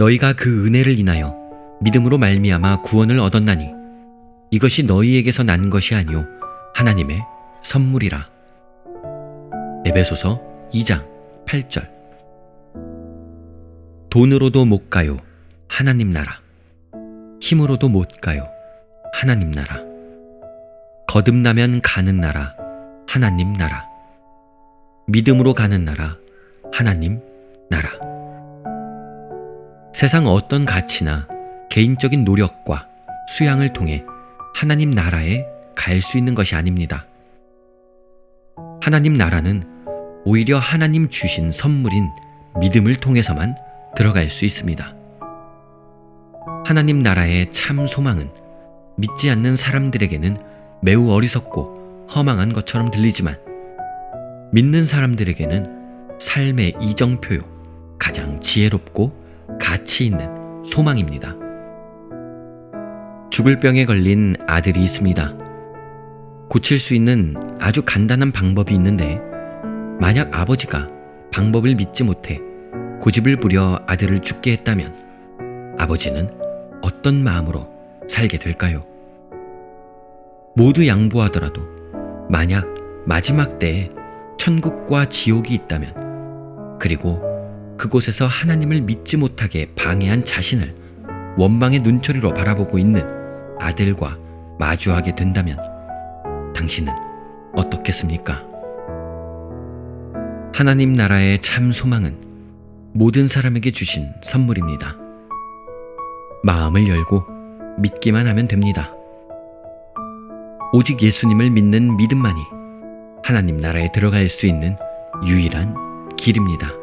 너희가 그 은혜를 인하여 믿음으로 말미암아 구원을 얻었나니 이것이 너희에게서 난 것이 아니요 하나님의 선물이라. 에베소서 2장 8절. 돈으로도 못 가요. 하나님 나라. 힘으로도 못 가요. 하나님 나라. 거듭나면 가는 나라. 하나님 나라. 믿음으로 가는 나라. 하나님 세상 어떤 가치나 개인적인 노력과 수양을 통해 하나님 나라에 갈 수 있는 것이 아닙니다. 하나님 나라는 오히려 하나님 주신 선물인 믿음을 통해서만 들어갈 수 있습니다. 하나님 나라의 참 소망은 믿지 않는 사람들에게는 매우 어리석고 허망한 것처럼 들리지만 믿는 사람들에게는 삶의 이정표요 가장 지혜롭고 가치 있는 소망입니다. 죽을 병에 걸린 아들이 있습니다. 고칠 수 있는 아주 간단한 방법이 있는데 만약 아버지가 방법을 믿지 못해 고집을 부려 아들을 죽게 했다면 아버지는 어떤 마음으로 살게 될까요? 모두 양보하더라도 만약 마지막 때에 천국과 지옥이 있다면 그리고 그곳에서 하나님을 믿지 못하게 방해한 자신을 원망의 눈초리로 바라보고 있는 아들과 마주하게 된다면 당신은 어떻겠습니까? 하나님 나라의 참 소망은 모든 사람에게 주신 선물입니다. 마음을 열고 믿기만 하면 됩니다. 오직 예수님을 믿는 믿음만이 하나님 나라에 들어갈 수 있는 유일한 길입니다.